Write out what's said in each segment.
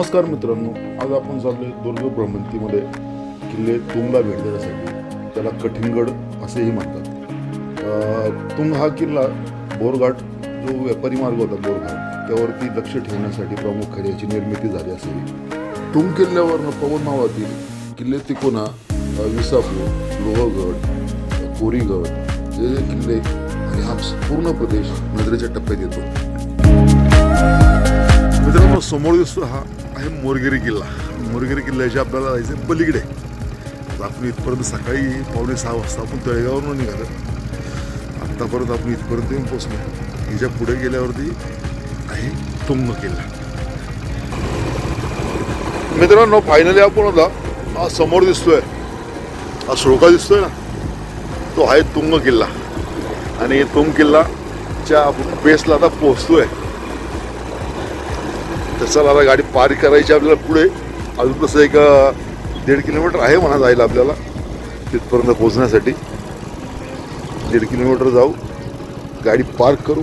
नमस्कार मित्रांनो आज आपण चाललोय दुर्ग भ्रमंतीमध्ये किल्ले तुंगला भेट देण्यासाठी त्याला कठीणगड असेही म्हणतात. तुंग हा किल्ला बोरघाट जो व्यापारी मार्ग होता बोरघाट त्यावरती लक्ष ठेवण्यासाठी प्रामुख्याने याची निर्मिती झाली असेल. तुंग किल्ल्यावरनं पवन नावातील किल्ले तिकोना विसापूर लोहगड कोरीगड हे जे किल्ले आणि हा पूर्ण प्रदेश नजरेच्या टप्प्यात येतो. मित्रांनो समोर दिसतो हा आहे मोरगिरी किल्ला. मोरगिरी किल्ल्याच्या आपल्याला जायचं पलीकडे. आपण इथपर्यंत सकाळी पावणे सहा वाजता आपण तळेगावरून निघालो. आत्तापर्यंत आपण इथपर्यंत येऊन पोचलो हिच्या पुढे गेल्यावरती आहे तुंग किल्ला. मित्रांनो फायनली आपण होता हा समोर दिसतोय. हा श्लोका दिसतोय ना? तो आहे तुंग किल्ला. आणि तुंग किल्लाच्या आपण बेसला आता पोहोचतोय. तर चला गाडी पार करायची आपल्याला पुढे. अजून कसं एक दीड किलोमीटर आहे म्हणा जायला आपल्याला तिथपर्यंत पोहोचण्यासाठी. दीड किलोमीटर जाऊ गाडी पार्क करू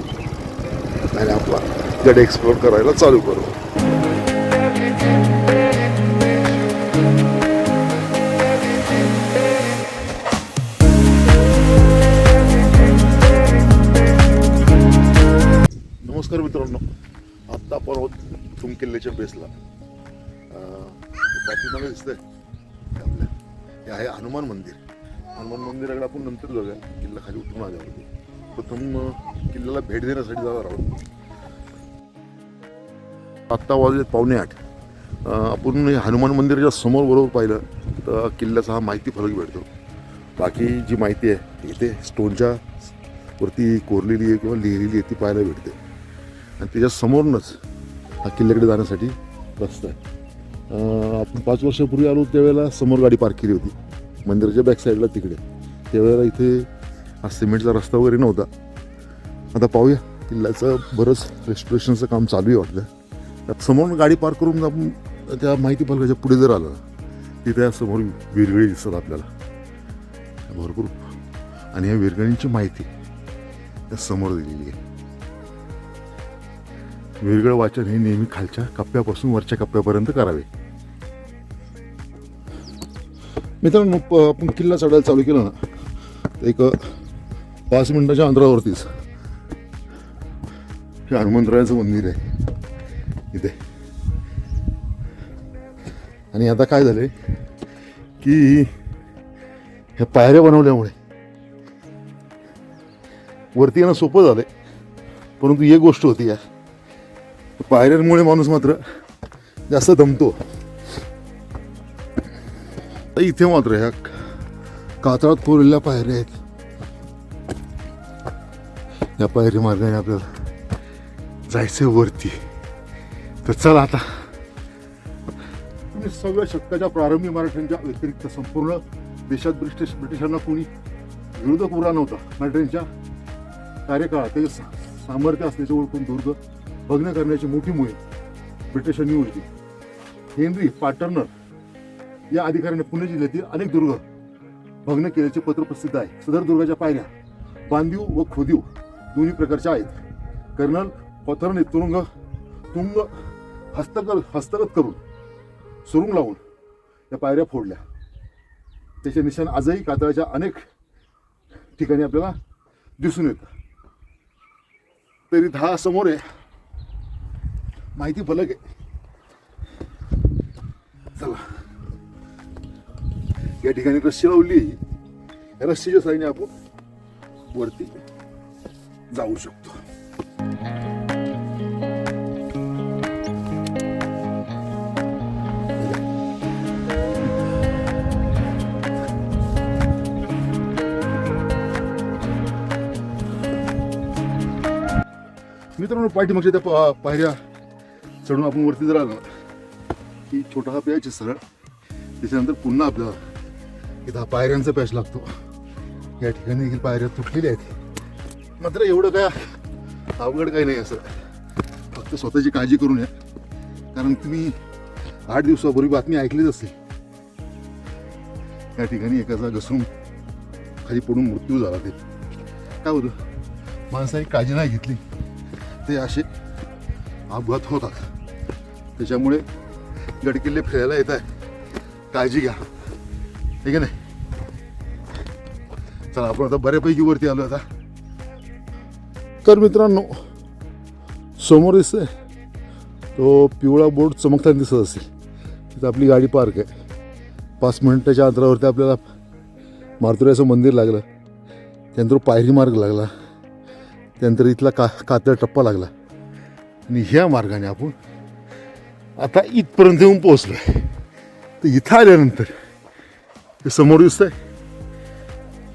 आणि आपला गड एक्सप्लोर करायला चालू करू. नमस्कार मित्रांनो. आत्ता आपण आहोत किल्ल्याच्या बेसला पाठीमागे दिसतंय. आहे आपल्या हे आहे हनुमान मंदिर. हनुमान मंदिराकडे आपण नंतर जाऊया. किल्ला खाली उतरून आल्यावरती. प्रथम किल्ल्याला भेट देण्यासाठी जाणार आहोत आत्ता वाजले पावणे आठ. आपण हे हनुमान मंदिराच्या समोर बरोबर पाहिलं तर किल्ल्याचा हा माहिती फरक भेटतो. बाकी जी माहिती आहे इथे स्टोनच्या वरती कोरलेली आहे किंवा लिहिलेली आहे ती पाहायला भेटते. आणि त्याच्या समोरूनच हा किल्ल्याकडे जाण्यासाठी रस्ता आहे. आपण पाच वर्षापूर्वी आलो त्यावेळेला समोर गाडी पार्क केली होती. मंदिराच्या बॅक साईडला तिकडे. त्यावेळेला इथे हा सिमेंटचा रस्ता वगैरे नव्हता. आता पाहूया. किल्ल्याचं बरंच रेस्टोरेशनचं काम चालू आहे वाटलं समोर गाडी पार्क करून आपण त्या माहिती पालकाच्या पुढे जर आलं तिथे समोर विरगळी दिसतात आपल्याला. भरपूर. आणि या विरगळींची माहिती त्या समोर दिलेली आहे. वेगळं वाचन हे नेहमी खालच्या कप्प्यापासून वरच्या कप्प्यापर्यंत करावे. मित्रांनो मग आपण किल्ला चढायला चालू केलं ना एक पाच मिनिटाच्या अंतरावरतीच. हे हनुमंतरायाचं मंदिर आहे. इथे. आणि आता काय झालं की ह्या पायऱ्या बनवल्यामुळे वरती येणं सोपं झालं परंतु एक गोष्ट होती यार. पायऱ्यांमुळे माणूस मात्र जास्त दमतो. तर इथे मात्र ह्या कातळात कोरलेल्या पायऱ्या आहेत. या पायरी मार्गाने आपल्याला जायचं वरती. तर चला आता. सगळ्या शतकाच्या प्रारंभी मराठ्यांच्या व्यतिरिक्त संपूर्ण देशात ब्रिटिश ब्रिटिशांना कोणी विरोधक उरा नव्हता. मराठ्यांच्या कार्यकाळात ते सामर्थ्य असल्याचे ओळखून दुर्ग भग्न करण्याची मोठी मोहीम ब्रिटिशांनी उलटी हेनरी पाटर्नर या अधिकाऱ्याने पुणे जिल्ह्यातील अनेक दुर्ग भग्न केल्याचे पत्र प्रसिद्ध आहे. सदर दुर्गाच्या पायऱ्या बांधीव व खोदीव दोन्ही प्रकारच्या आहेत. कर्नल पथरने तुरुंग तुंग हस्तगत हस्तगत करून सुरुंग लावून या पायऱ्या फोडल्या. त्याचे निशाण आजही कातळाच्या अनेक ठिकाणी आपल्याला दिसून येतं. तरी दहा समोर आहे माहिती फलक आहे. चला. या ठिकाणी रस्सी लावली. या रस्सीच्या साईने आपण वरती जाऊ शकतो. मित्रांनो पाठीमागच्या त्या पायऱ्या चढून आपण वरती जर आलो की छोटा हा पॅच आहे सरळ. त्याच्यानंतर पुन्हा आपल्याला इथं हा पायऱ्यांचा पॅच लागतो. या ठिकाणी देखील पायऱ्या तुटलेल्या आहेत. मात्र एवढं काय अवघड काही नाही असं फक्त स्वतःची काळजी करून या. कारण तुम्ही आठ दिवसापूर्वी बातमी ऐकलीच असेल. या ठिकाणी एकाचा घसरून खाली पडून मृत्यू झाला ते. काय होतं माणसाने काळजी नाही घेतली. ते असे अपघात होतात. त्याच्यामुळे गडकिल्ले फिरायला येत आहे. काळजी घ्या. ठीक आहे नाही? चला आपण आता बऱ्यापैकी वरती आलो आता. तर मित्रांनो समोर दिसतंय तो पिवळा बोर्ड चमकताना दिसत असेल. तिथं आपली गाडी पार्क आहे. पाच मिनिटाच्या अंतरावरती आपल्याला मारतुऱ्याचं मंदिर लागलं. त्यानंतर पायरी मार्ग लागला. त्यानंतर इथला का कातळ टप्पा लागला. आणि ह्या मार्गाने आपण आता इथपर्यंत येऊन पोहोचलो आहे तर इथं आल्यानंतर हे समोर दिसतंय.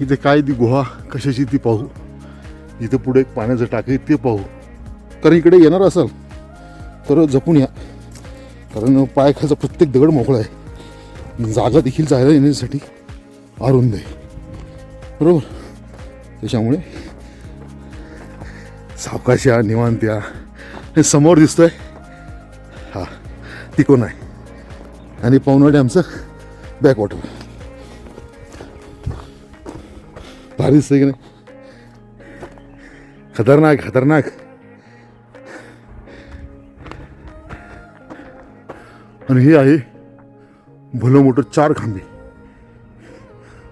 इथे काय ती गुहा कशाची ती पाहू. इथं पुढे एक पाण्याचं टाकं ते पाहू. कारण इकडे येणार असाल तर जपून या. कारण पायखाचा प्रत्येक दगड मोकळा आहे. जागा देखील जायला येण्यासाठी अरुंद आहे. बरोबर? त्याच्यामुळे सावकाश या निवांत या. हे समोर दिसतंय. टिकून आहे. आणि पवना आमचं बॅकवॉटर भारीच आहे की नाही? खतरनाक खतरनाक. आणि हे आहे भलं मोठं चार खांबे.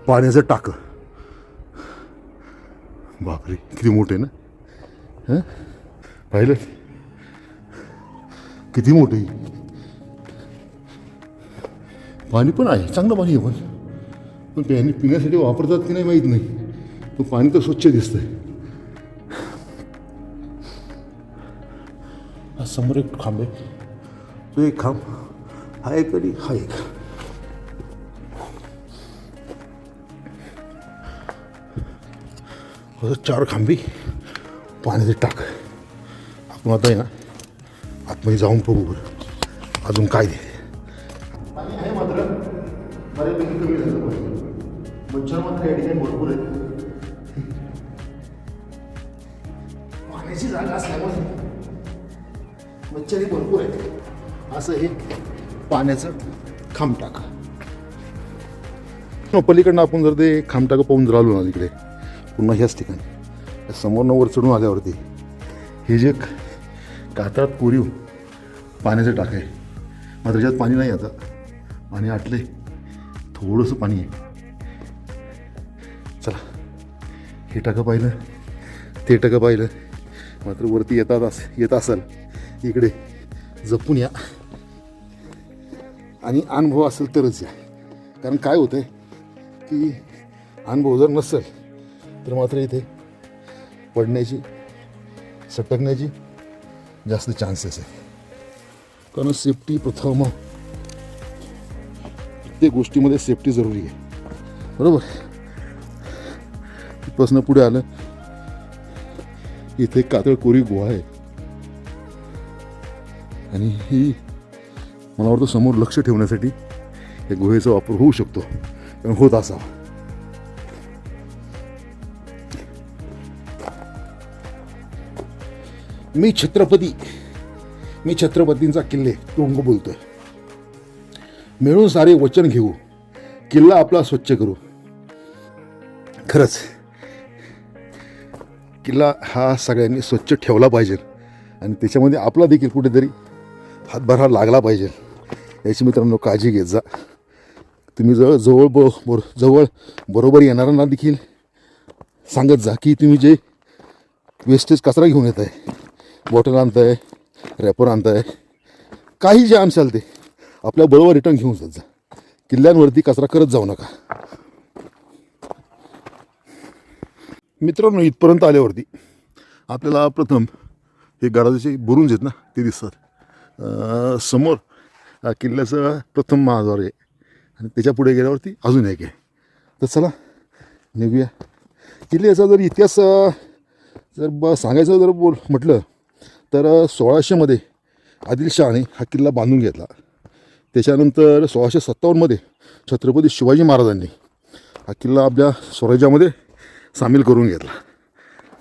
पाण्याचं टाकं. बापरे किती मोठे ना? हां? पाहिलं? किती मोठे? पाणी पण आहे चांगलं पाणी आहे पण. पण पाणी पिण्यासाठी वापरतात की नाही माहीत नाही. पण पाणी तर स्वच्छ दिसतंय. हा समोर एक खांब आहे. तो एक खांब हा एक आणि हा एक. चार खांबी पाण्याचे टाक. आपण आता आहे ना आतमध्ये जाऊन बघू बरं. अजून काय दे पाण्याचं खामटाक हो, पलीकडनं आपण जर ते खामटाकं पाहून जर आलो ना तिकडे पुन्हा ह्याच ठिकाणी. समोर समोरनं वर चढून आल्यावरती हे जे कातळात कोरीव पाण्याचं टाक आहे. मात्र त्याच्यात पाणी नाही आता. पाणी आटले. थोडंसं पाणी आहे. चला हे टाकं पाहिलं. ते टाकं पाहिलं. मात्र वरती येतात अस येत असाल. इकडे जपून या. आणि अनुभव असेल तरच या. कारण काय होतं आहे की अनुभव जर नसेल तर मात्र इथे पडण्याची सटकण्याची जास्त चान्सेस आहे. कारण सेफ्टी प्रथम प्रत्येक गोष्टीमध्ये सेफ्टी जरुरी आहे. बरोबर? प्रश्न पुढे आलं. इथे कातळ कोरी गुहा आहे. आणि ही मला वाटतं समोर लक्ष ठेवण्यासाठी या गुहेचा वापर होऊ शकतो. पण होत असावा. मी छत्रपती. मी छत्रपतींचा किल्ले तुंग बोलतोय. मिळून सारे वचन घेऊ. किल्ला आपला स्वच्छ करू. खरंच किल्ला हा सगळ्यांनी स्वच्छ ठेवला पाहिजे. आणि त्याच्यामध्ये आपला देखील कुठेतरी हातभार हा लागला पाहिजे. याची मित्रांनो काळजी घेत जा. तुम्ही जवळ जवळ ब बरो जवळ बरोबर येणाऱ्यांना देखील सांगत जा की तुम्ही जे वेस्टेज कचरा घेऊन येत आहे बॉटल आणताय रॅपर आणताय काही जे आणशाल ते आपल्या बरोबर रिटर्न घेऊन जात जा. किल्ल्यांवरती कचरा करत जाऊ नका. मित्रांनो इथपर्यंत आल्यावरती आपल्याला प्रथम हे गडाचे बुरुंज आहेत ना ते दिसतात. समोर किल्ल्याचं प्रथम महाद्वार आहे. आणि त्याच्या पुढे गेल्यावरती अजून एक आहे. तर चला निघूया. किल्ल्याचा जर इतिहास जर ब सांगायचं जर बोल म्हटलं तर सोळाशेमध्ये आदिलशहाने हा किल्ला बांधून घेतला. त्याच्यानंतर सोळाशे सत्तावन्नमध्ये छत्रपती शिवाजी महाराजांनी हा किल्ला आपल्या स्वराज्यामध्ये सामील करून घेतला.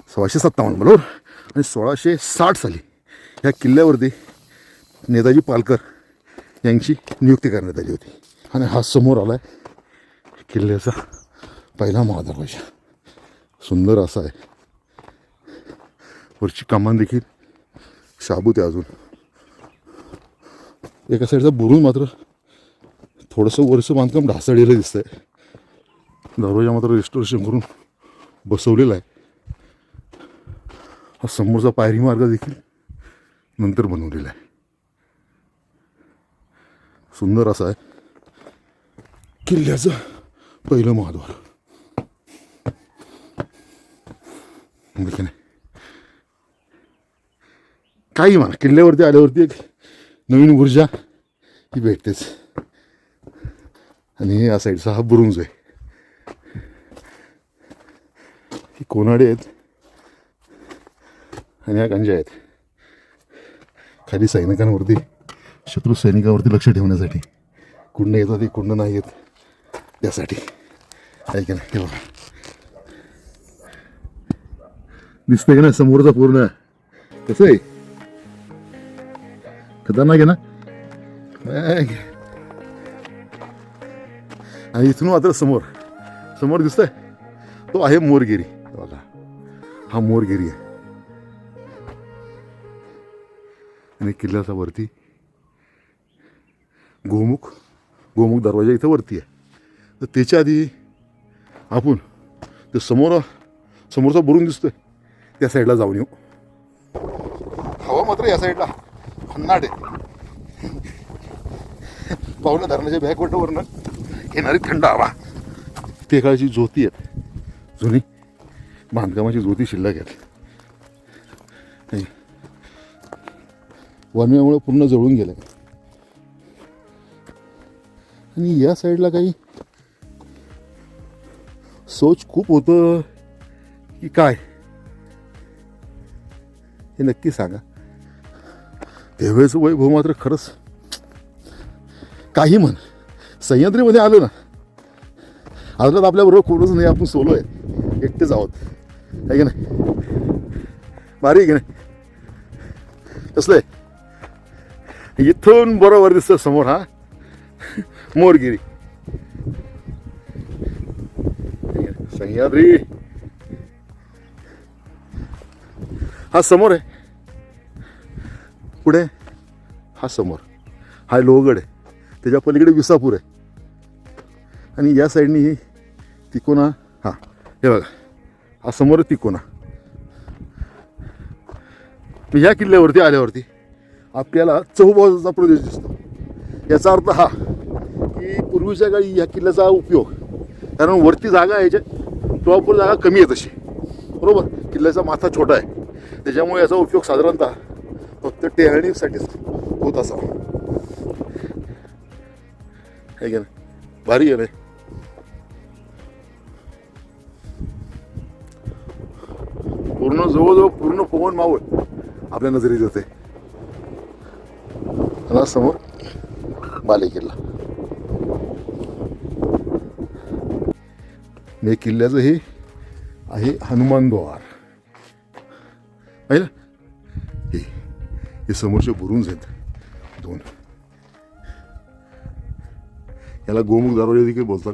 सोळाशे सत्तावन्न बरोबर? आणि सोळाशे साठ साली ह्या किल्ल्यावरती नेताजी पालकर यांची नियुक्ती करण्यात आली होती. आणि हा समोर आला आहे किल्ल्याचा पहिला महादरवाजा. सुंदर असा आहे. वरची कमान देखील शाबूत आहे अजून. एका साईडचा बुरून मात्र थोडंसं वरचं बांधकाम ढासळलेलं दिसतंय. दरवाजा मात्र रेस्टोरेशन करून बसवलेला आहे. हा समोरचा पायरी मार्ग देखील नंतर बनवलेला आहे. सुंदर असा आहे. किल्ल्याचं पहिलं महाद्वार. म्हणजे नाही? काही म्हणा किल्ल्यावरती आल्यावरती एक नवीन ऊर्जा ही भेटतेच. आणि या साईडचा हा बुरुंज आहे. ही कोनाडे आहेत. आणि ह्या गंजा आहेत. खाली सैनिकांवरती शत्रू सैनिकावरती लक्ष ठेवण्यासाठी. कुंड येतात ते कुंड नाही येत. त्यासाठी. आहे की नाही? हे बघा. दिसतंय का ना समोरचा पूर्ण. कसं आहे? खतरनाक आहे ना? आणि इथून मात्र समोर. समोर दिसतंय? तो आहे मोरगिरी. बघा. हा मोरगिरी आहे. आणि किल्ल्याचा वरती गोमुख गोमुख दरवाजा इथं वरती आहे. तर त्याच्या आधी आपण ते समोर समोरचा बुरून दिसतोय त्या साईडला जाऊन येऊ. हवा मात्र या साईडला भन्नाट आहे. पाहुणं धरणाच्या बॅकवटवरनं येणारी थंड हवा. ते काळची ज्योती आहे जुनी बांधकामाची ज्योती शिल्लक आहेत. हे. वनव्यामुळे पूर्ण जळून गेलं आणि या साईडला काही सोच खूप होतं की काय? हे नक्की सांगा. त्यावेळेचं वैभव मात्र खरंच काही म्हण. सह्याद्रीमध्ये आलो ना. आता आपल्याबरोबर कोणच नाही आपण सोलो आहे. एकटेच आहोत. आहे की नाही? भारी की नाही? कसलं आहे? इथून बरोबर दिसतं समोर हा? मोरगिरी. सह्याद्री. हा समोर आहे. पुढे? हा समोर. हा लोहगड आहे. त्याच्या पलीकडे विसापूर आहे. आणि या साईडनी ही तिकोना हा हे बघा. हा समोर आहे तिकोना. मी किल्ल्यावरती आल्यावरती आपल्याला चहूबाजूचा प्रदेश दिसतो. याचा अर्थ हा. पूर्वीच्या काळी या किल्ल्याचा उपयोग. कारण वरती जागा याच्या टॉपवर जागा कमी आहे तशी. बरोबर? किल्ल्याचा माथा छोटा आहे. त्याच्यामुळे याचा उपयोग साधारणतः फक्त टेहळणीसाठीच होत असावा. आहे का नाही भारी आहे पूर्ण जवळजवळ पूर्ण पवन मावळ आपल्या नजरेत येते. समोर बाले किल्ला हे किल्ल्याचं हे आहे हनुमान द्वार. ना? हे हे समोरचे बुरुंज आहेत. दोन. याला गोमुख दरवाजे देखील बोलतात.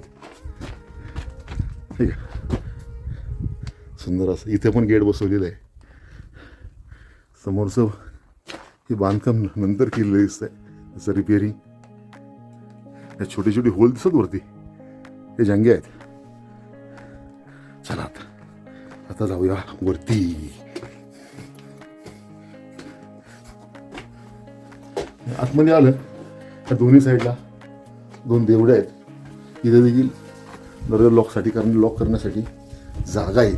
ठीक आहे. सुंदर असं. इथे पण गेट बसवलेलं आहे. समोरचं हे बांधकाम नंतर केलेलं दिसतंय. त्याचं रिपेअरिंग या छोटे छोटे होल दिसत वरती. हे जंगे आहेत. आता जाऊया वरती आतमध्ये आलं त्या दोन्ही साईडला दोन देवडे आहेत इथे देखील दररोज लॉकसाठी कारण लॉक करण्यासाठी जागा आहे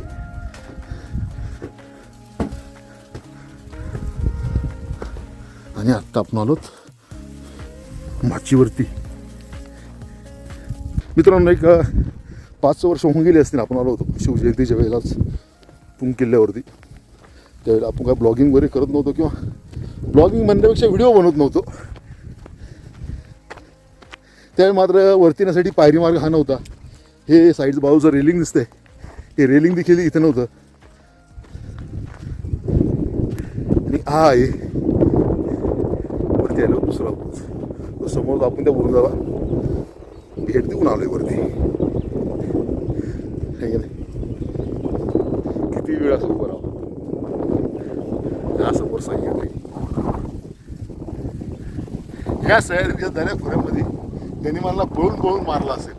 आणि आत्ता आपण आलोत माचीवरती मित्रांनो एक पाच वर्ष होऊन गेली असतील आपण आलो होतो शिवजयंतीच्या वेळेलाच पुंग किल्ल्यावरती त्यावेळेला आपण काय ब्लॉगिंग वगैरे करत नव्हतो किंवा ब्लॉगिंग म्हणण्यापेक्षा व्हिडिओ बनवत नव्हतो. त्यावेळी मात्र वरती येण्यासाठी पायरी मार्ग हा नव्हता. हे साईड बाजूचं रेलिंग दिसतंय. हे रेलिंग देखील इथं नव्हतं. आणि हा आहे. वरती आलो दुसरा तो समोर आपण त्या बुरुजाला भेट देऊन आलोय वरती. है नाही? किती वेळ असं उभं राहू या समोर सांगितलं ह्या सह्याद्रीच्या दऱ्याखोऱ्यामध्ये त्यांनी मला पळून पळून मारला असेल.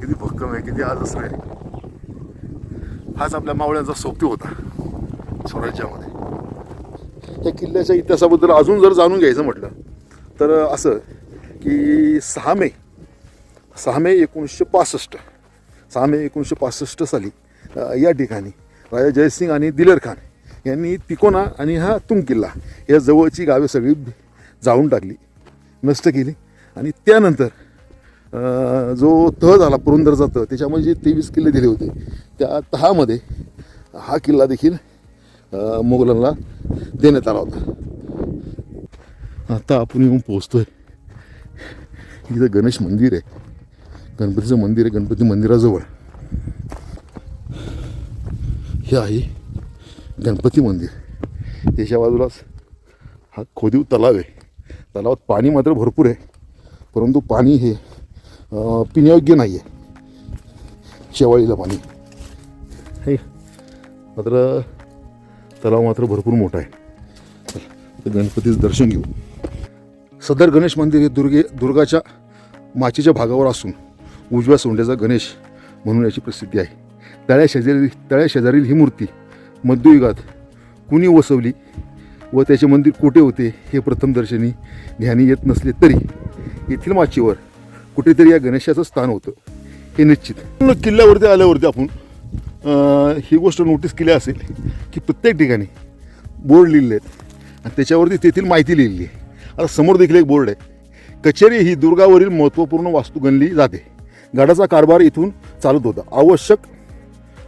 किती भक्कम आहे किती आज असं आहे. हाच आपल्या मावळ्यांचा सोपती होता स्वराज्यामध्ये. त्या किल्ल्याच्या इतिहासाबद्दल अजून जर जाणून घ्यायचं म्हटलं तर असं की सहा मे सहा मे एकोणीसशे पासष्ट सहा मे एकोणीसशे पासष्ट साली या ठिकाणी राजा जयसिंग आणि दिलेर खान यांनी तिकोना आणि हा तुंग किल्ला या जवळची गावे सगळी जाळून टाकली नष्ट केली आणि त्यानंतर जो तह झाला पुरंदरचा तह त्याच्यामध्ये जे तेवीस किल्ले दिले होते त्या तहामध्ये हा किल्ला देखील मुघलांना मोगलांना देण्यात आला होता. आता आपण येऊन पोचतोय इथं गणेश मंदिर आहे. गणपतीचं मंदिर आहे गणपती मंदिराजवळ. हे आहे गणपती मंदिर. त्याच्या बाजूलाच हा खोदीव तलाव आहे. तलावात पाणी मात्र भरपूर आहे. परंतु पाणी हे पिण्यायोग्य नाही आहे शेवाळीला पाणी. हे मात्र तलाव मात्र भरपूर मोठा आहे. गणपतीचं दर्शन घेऊ. सदर गणेश मंदिर हे दुर्गे दुर्गाच्या माचीच्या भागावर असून उजव्या सोंड्याचा गणेश म्हणून याची प्रसिद्धी आहे. तळ्या शेजारी तळ्या शेजारील ही मूर्ती मध्ययुगात कुणी वसवली व त्याचे मंदिर कुठे होते हे प्रथम दर्शनी ध्यानी येत नसले तरी येथील माचीवर कुठेतरी या गणेशाचं स्थान होतं. हे निश्चित. पूर्ण किल्ल्यावरती आल्यावरती आपण ही गोष्ट नोटीस केली असेल की प्रत्येक ठिकाणी बोर्ड लिहिलेले आहेत. आणि त्याच्यावरती तेथील माहिती लिहिलेली आहे. आता समोर देखील एक बोर्ड आहे. कचेरी ही दुर्गावरील महत्त्वपूर्ण वास्तू गणली जाते. गडाचा कारभार इथून चालत होता. आवश्यक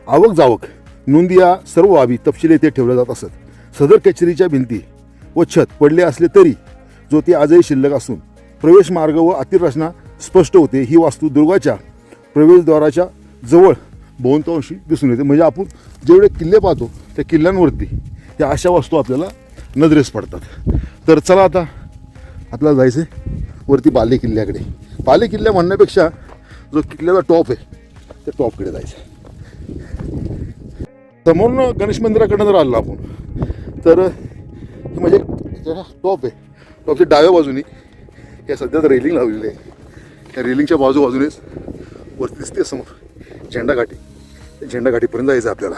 आवक जावक नोंदी या सर्व बाबी तपशील येथे ठेवल्या जात असत. सदर कचेरीच्या भिंती व छत पडले असले तरी जो ते आजही शिल्लक असून प्रवेश मार्ग व अतिरचना रचना स्पष्ट होते. ही वास्तू दुर्गाच्या प्रवेशद्वाराच्या जवळ बहुतांशी दिसून येते. म्हणजे आपण जेवढे किल्ले पाहतो त्या किल्ल्यांवरती या अशा वस्तू आपल्याला नजरेस पडतात. तर चला आता आपल्याला जायचं आहे वरती बाले किल्ल्याकडे. बाले किल्ला म्हणण्यापेक्षा जो किल्ल्याचा टॉप आहे त्या टॉपकडे जायचं आहे समोरनं गणेश मंदिराकडनं जर आलो आपण तर म्हणजे हे म्हणजे टॉप आहे. टॉपच्या डाव्या बाजूने या सध्या तर रेलिंग लावलेली आहे. त्या रेलिंगच्या बाजू बाजूनेच वरती दिसते समोर झेंडा घाटी. त्या झेंडा घाटीपर्यंत जायचं आहे आपल्याला.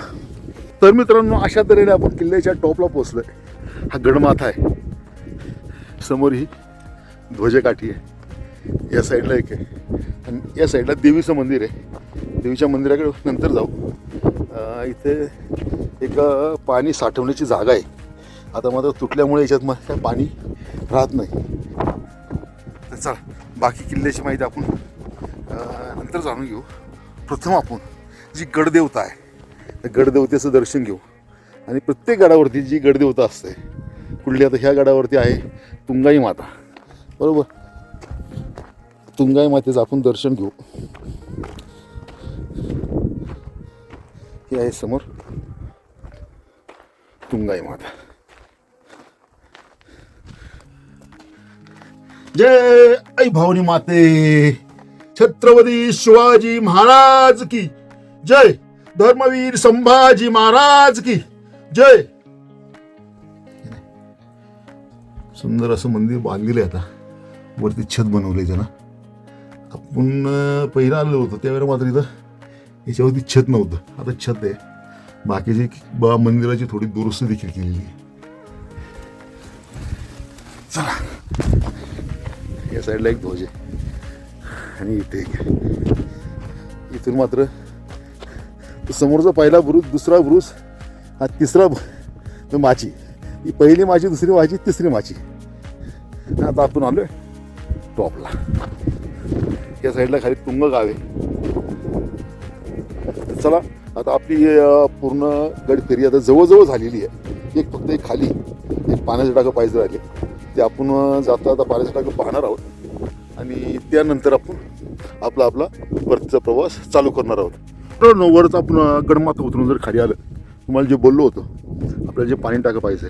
तर मित्रांनो अशा तऱ्हेने आपण किल्ल्याच्या टॉपला पोचलोय हा गडमाथा आहे. समोर ही ध्वजकाठी आहे. या साईडला एक आहे. आणि या साईडला देवीचं मंदिर आहे. देवीच्या मंदिराकडे नंतर जाऊ. इथे एक पाणी साठवण्याची जागा आहे. आता मात्र तुटल्यामुळे याच्यात मग काय पाणी राहत नाही. तर चला बाकी किल्ल्याची माहिती आपण नंतर जाणून घेऊ. प्रथम आपण जी गडदेवता आहे त्या गडदेवतेचं दर्शन घेऊ. आणि प्रत्येक गडावरती जी गडदेवता असते कुठली आता ह्या गडावरती आहे? तुंगाई माता. बरोबर? तुंगाई मातेचं आपण दर्शन घेऊ. हे आहे समोर. तुंगाई माता. जय आई भावनी माते. छत्रपती शिवाजी महाराज की. जय धर्मवीर संभाजी महाराज की. जय सुंदर असं मंदिर बांधलेलं आहे आता. वरती छत बनवलं आहे त्यानं. आपण पहिलं आलेलो होतो त्यावेळेला मात्र इथं याच्यावरती छत नव्हतं. आता छत आहे. बाकीची बा मंदिराची थोडी दुरुस्ती देखील केलेली आहे. चला. या साईडला एक ध्वज आहे. आणि इथे एक. इथून मात्र समोरचा पहिला बुरुज दुसरा बुरुज हा तिसरा माची. ही पहिली माझी दुसरी माची तिसरी माची आता आपण आलो आहे टॉपला. या साईडला खाली तुंग गाव. आहे चला आता आपली पूर्ण गड फेरी आता जवळजवळ झालेली आहे. एक फक्त एक खाली एक पाण्याचं टाकं पाहिजे राहिले. ते आपण जाता आता पाण्याचं टाकं पाहणार आहोत. आणि त्यानंतर आपण आपला आपला परतीचा प्रवास चालू करणार आहोत. तर वरच आपण गडमात गडमाथा उतरून जर खाली आलं तुम्हाला जे बोललो होतो आपल्याला जे पाणी टाकं पाहिजे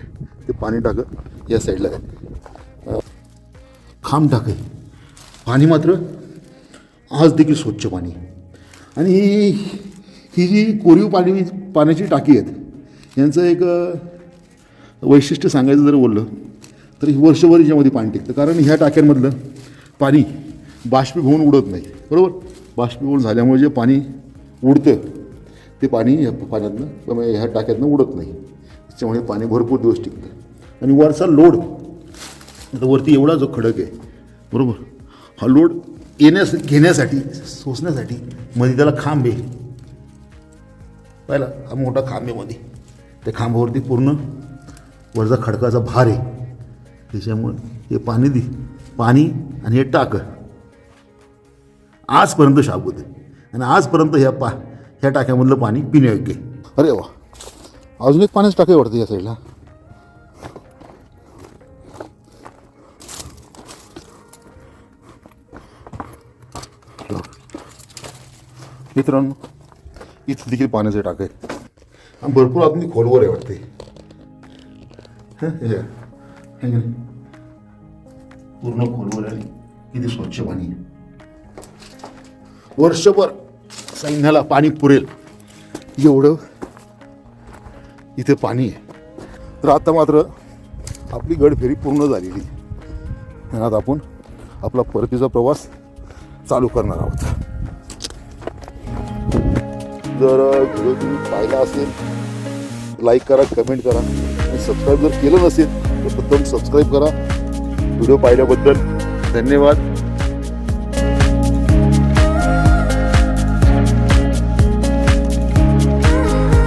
पाणी टाकं या साईडला आहे खांब टाकं पाणी मात्र आज देखील स्वच्छ पाणी आणि ही ही जी कोरीव पाणी पाण्याची टाकी आहेत यांचं एक वैशिष्ट्य सांगायचं जर बोललं तर ही वर्षभर याच्यामध्ये पाणी टिकतं. कारण ह्या टाक्यांमधलं पाणी बाष्पीभवन उडत नाही. बरोबर? बाष्पीभवन झाल्यामुळे जे पाणी उडतं ते पाणी ह्या पाण्यातनं ह्या टाक्यातनं उडत नाही. त्याच्यामुळे पाणी भरपूर दिवस टिकतं. आणि वरचा लोड. आता वरती एवढा जो खडक आहे बरोबर? हा लोड येण्यास घेण्यासाठी सोसण्यासाठी मध्ये त्याला खांब आहे. पाहिला? हा मोठा खांब आहे मध्ये. त्या खांबावरती पूर्ण वरचा खडकाचा भार आहे. त्याच्यामुळे हे पाणी दि पाणी आणि हे टाक आजपर्यंत शाबूत आहे. आणि आजपर्यंत ह्या पा ह्या टाक्यामधलं पाणी पिण्यायोग्य आहे. अरे वा. अजून एक पाण्याचं टाके वाटतं या साईडला मित्रांनो इथं देखील पाण्याचं टाक आहे आणि भरपूर आदमी खोलवर आहे वाटते. पूर्ण खोलवर आली किती स्वच्छ पाणी आहे. वर्षभर सैन्याला पाणी पुरेल. एवढं इथे पाणी आहे. तर आता मात्र आपली गडफेरी पूर्ण झालेली आहे. आणि आता आपण आपला परतीचा प्रवास चालू करणार आहोत. जर व्हिडिओ तुम्ही पाहिला असेल लाईक करा कमेंट करा. आणि सबस्क्राईब जर केलं नसेल तर प्रथम सबस्क्राईब करा. व्हिडिओ पाहिल्याबद्दल धन्यवाद.